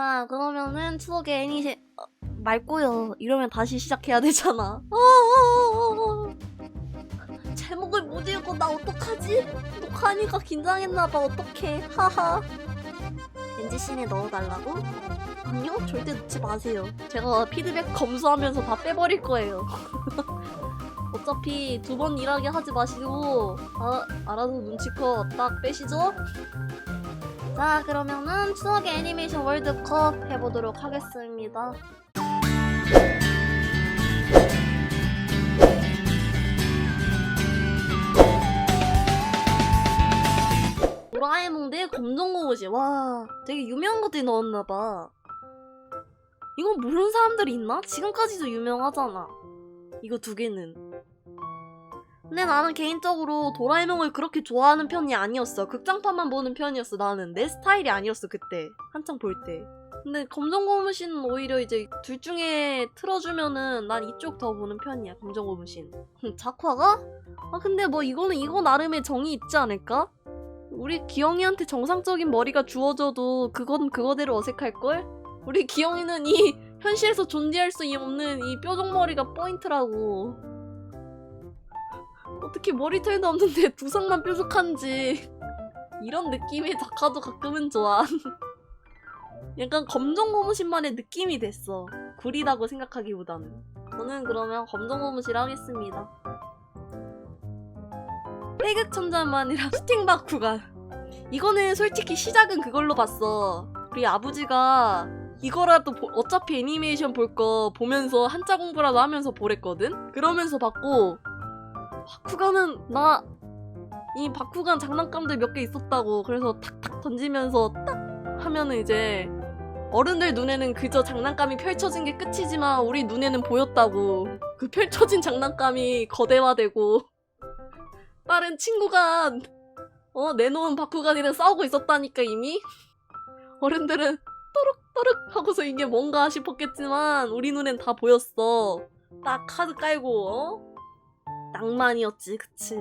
자, 그러면은 추억의 애니시 어, 말고요. 이러면 다시 시작해야 되잖아. 어, 어, 어, 어. 제목을 못 읽고 나 어떡하지? 녹화하니까 긴장했나봐. 어떡해. 하하. NG 씬에 넣어달라고? 아니요, 절대 넣지 마세요. 제가 피드백 검수하면서 다 빼버릴 거예요. 어차피 두 번 일하게 하지 마시고 아, 알아서 눈치껏 딱 빼시죠? 자 그러면은 추억의 애니메이션 월드컵 해보도록 하겠습니다. 도라에몽 대 검정고무신 와 되게 유명한 것들이 넣었나봐. 이건 모르는 사람들이 있나? 지금까지도 유명하잖아. 이거 두 개는 근데 나는 개인적으로 도라에몽을 그렇게 좋아하는 편이 아니었어. 극장판만 보는 편이었어, 나는. 내 스타일이 아니었어, 그때. 한창 볼 때. 근데 검정고무신은 오히려 이제 둘 중에 틀어주면은 난 이쪽 더 보는 편이야, 검정고무신. 작화가? 아, 근데 뭐 이거는 이거 나름의 정이 있지 않을까? 우리 기영이한테 정상적인 머리가 주어져도 그건 그거대로 어색할걸? 우리 기영이는 이 현실에서 존재할 수 없는 이 뾰족머리가 포인트라고. 어떻게 머리털도 없는데 두상만 뾰족한지. 이런 느낌의 작화도 가끔은 좋아. 약간 검정 고무신만의 느낌이 됐어. 구리다고 생각하기보다는. 저는 그러면 검정 고무실 하겠습니다. 태극천자만이라 슈팅 바쿠가. 이거는 솔직히 시작은 그걸로 봤어. 우리 아버지가 이거라도 보- 어차피 애니메이션 볼 거 보면서 한자 공부라도 하면서 보랬거든? 그러면서 봤고 바쿠간은 나 이 바쿠간 장난감들 몇 개 있었다고 그래서 탁탁 던지면서 딱 하면은 이제 어른들 눈에는 그저 장난감이 펼쳐진 게 끝이지만 우리 눈에는 보였다고. 그 펼쳐진 장난감이 거대화되고 다른 친구가 어 내놓은 바쿠간이랑 싸우고 있었다니까 이미? 어른들은 또룩또룩 하고서 이게 뭔가 싶었겠지만 우리 눈엔 다 보였어. 딱 카드 깔고 어? 낭만이었지, 그치?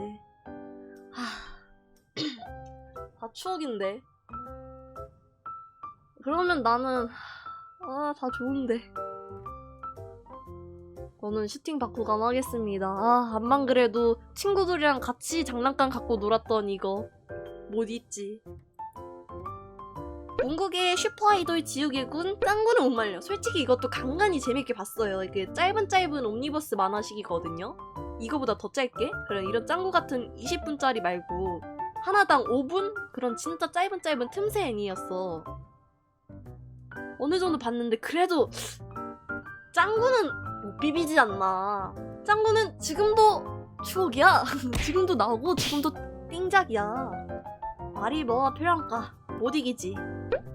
하... 다 추억인데. 그러면 나는 아, 다 좋은데. 저는 슈팅 바꾸감 하겠습니다. 아, 암만 그래도 친구들이랑 같이 장난감 갖고 놀았던 이거 못 잊지. 중국의 슈퍼 아이돌 지우개 군 짱구는 못 말려. 솔직히 이것도 간간히 재밌게 봤어요. 이게 짧은 짧은 옴니버스 만화식이거든요. 이거보다 더 짧게? 그래 이런 짱구 같은 20분짜리 말고 하나당 5분? 그런 진짜 짧은 짧은 틈새 애니였어. 어느 정도 봤는데 그래도 짱구는 못 비비지 않나. 짱구는 지금도 추억이야. 지금도 나오고 지금도 띵작이야. 말이 뭐가 필요한가? 못 이기지.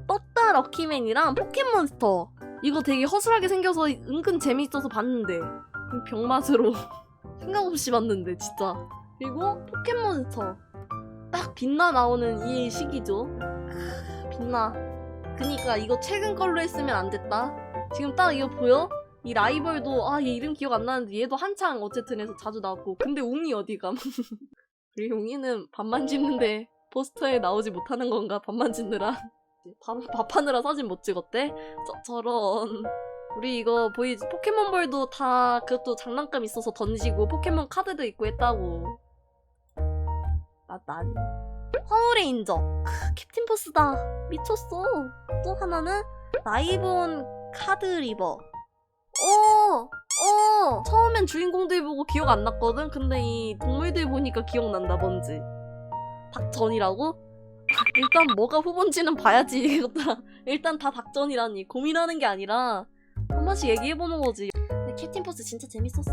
떴다 럭키맨이랑 포켓몬스터. 이거 되게 허술하게 생겨서 은근 재밌어서 봤는데. 병맛으로 생각 없이 봤는데 진짜. 그리고 포켓몬스터. 딱 빛나 나오는 이 시기죠. 크, 빛나. 그니까 이거 최근 걸로 했으면 안 됐다. 지금 딱 이거 보여? 이 라이벌도 아 얘 이름 기억 안 나는데 얘도 한창 어쨌든 해서 자주 나왔고. 근데 웅이 어디감? 그리고 웅이는 밥만 집는데 포스터에 나오지 못하는 건가? 밥만 짓느라. 밥, 밥하느라 사진 못 찍었대? 저, 저런 우리 이거 보이지? 포켓몬볼도 다 그것도 장난감 있어서 던지고 포켓몬 카드도 있고 했다고. 나, 난. 파워레인저. 크, 캡틴 포스다. 미쳤어. 또 하나는 라이본 카드 리버. 어, 어. 처음엔 주인공들 보고 기억 안 났거든? 근데 이 동물들 보니까 기억난다, 뭔지. 닥전이라고? 일단 뭐가 후보인지는 봐야지. 일단 다 닥전이라니. 고민하는 게 아니라 한 번씩 얘기해보는 거지. 근데 캡틴 포스 진짜 재밌었어.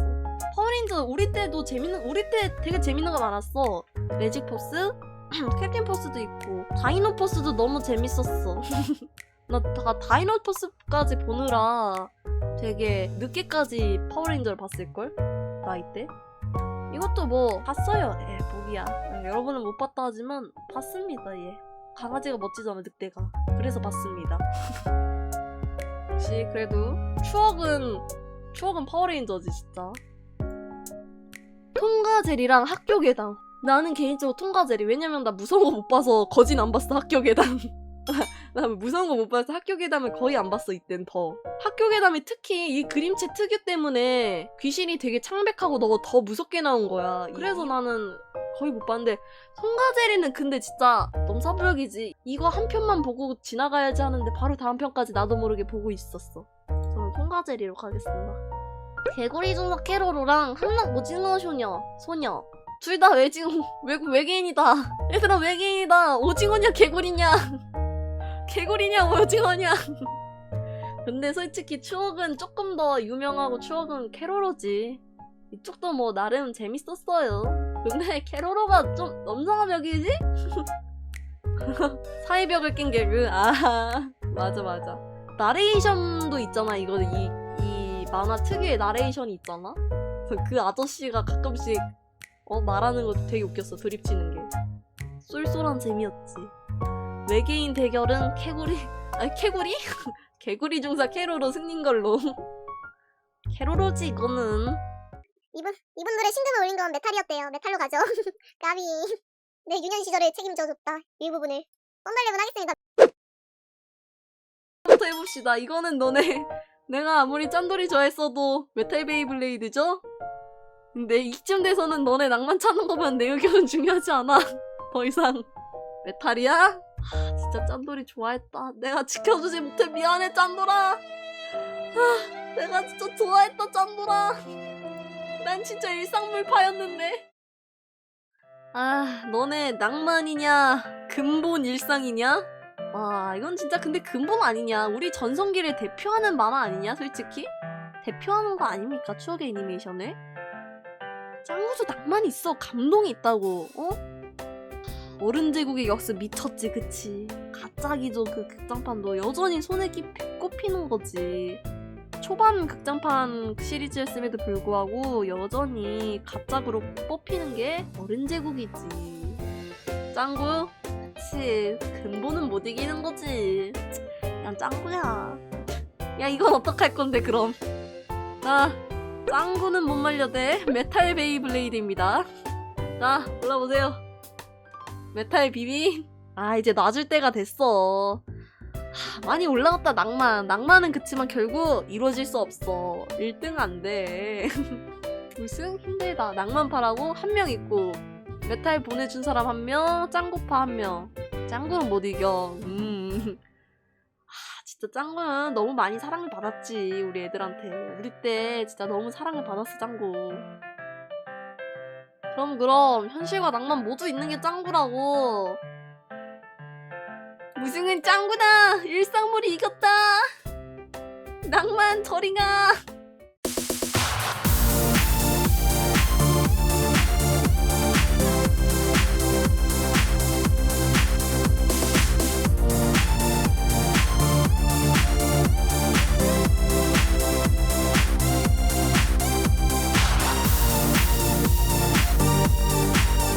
파워레인저 우리 때도 재밌는 우리 때 되게 재밌는 거 많았어. 매직 포스, 캡틴 포스도 있고 다이노 포스도 너무 재밌었어. 나 다 다이노 포스까지 보느라 되게 늦게까지 파워레인저를 봤을 걸 나이 때. 이것도 뭐 봤어요. 예, 보기야. 여러분은 못 봤다 하지만 봤습니다. 예. 강아지가 멋지잖아 늑대가. 그래서 봤습니다. 역시 그래도 추억은 추억은 파워레인저지 진짜 통과제리랑 학교 괴담 나는 개인적으로 통과제리 왜냐면 나 무서운 거 못 봐서 거진 안 봤어 학교 괴담 나 무서운 거못 봤어. 학교 괴담을 거의 안 봤어 이땐 더. 학교 괴담이 특히 이 그림체 특유 때문에 귀신이 되게 창백하고 너가 더 무섭게 나온 거야. 그래서 나는 거의 못 봤는데 송가제리는 근데 진짜 넘사벽이지. 이거 한 편만 보고 지나가야지 하는데 바로 다음 편까지 나도 모르게 보고 있었어. 저는 송가제리로 가겠습니다. 개구리 중사 캐로로랑 한낱 오징어 소녀 소녀 둘 다 외징어 외, 외계인이다. 얘들아 외계인이다. 오징어냐 개구리냐. 개구리냐 오징어냐. 근데 솔직히 추억은 조금 더 유명하고 추억은 캐로로지. 이쪽도 뭐 나름 재밌었어요. 근데 캐로로가 좀 넘사벽이지? 사이벽을 깬 개그. 아 맞아 맞아. 나레이션도 있잖아 이거 이, 이 만화 특유의 나레이션이 있잖아. 그 아저씨가 가끔씩 어 말하는 것도 되게 웃겼어 드립 치는 게. 쏠쏠한 재미였지. 외계인 대결은 캐구리 아니 캐구리? 개구리 중사 캐로로 승린 걸로. 캐로로지 이거는. 이분 이분 노래 신금을 올린 건 메탈이었대요. 메탈로 가죠. 까비. 내 유년 시절을 책임져줬다. 일부분을. 뻔발레분 하겠습니다. 부터 해봅시다. 이거는 너네 내가 아무리 짠돌이 좋아했어도 메탈 베이블레이드죠? 근데 이쯤 돼서는 너네 낭만 찾는 거면 내 의견은 중요하지 않아. 더 이상 메탈이야? 아, 진짜 짠돌이 좋아했다. 내가 지켜주지 못해 미안해 짠돌아. 아, 내가 진짜 좋아했다 짠돌아. 난 진짜 일상물파였는데. 아, 너네 낭만이냐? 근본 일상이냐? 와 이건 진짜 근데 근본 아니냐? 우리 전성기를 대표하는 만화 아니냐 솔직히? 대표하는 거 아닙니까 추억의 애니메이션을? 짱구도 낭만이 있어. 감동이 있다고 어? 어른 제국의 역습 미쳤지 그치? 가짜기죠 그 극장판도 여전히 손에 끼 꼽히는 거지 초반 극장판 시리즈였음에도 불구하고 여전히 가짜그로 뽑히는 게 어른 제국이지. 짱구 그치. 근본은 못 이기는 거지. 난 짱구야. 야 이건 어떡할 건데 그럼? 자 짱구는 못 말려대. 메탈 베이블레이드입니다. 자 올라보세요. 메탈 비비 아 이제 놔줄 때가 됐어 하, 많이 올라갔다 낭만 낭만은 그치만 결국 이루어질 수 없어 1등 안돼 우승 힘들다 낭만파라고 한 명 있고 메탈 보내준 사람 한 명, 짱구파 한 명. 짱구는 못 이겨. 음. 아, 진짜 짱구는 너무 많이 사랑을 받았지, 우리 애들한테. 우리 때 진짜 너무 사랑을 받았어, 짱구. 그럼, 그럼, 현실과 낭만 모두 있는 게 짱구라고. 우승은 짱구다! 일상물이 이겼다! 낭만 저리 가!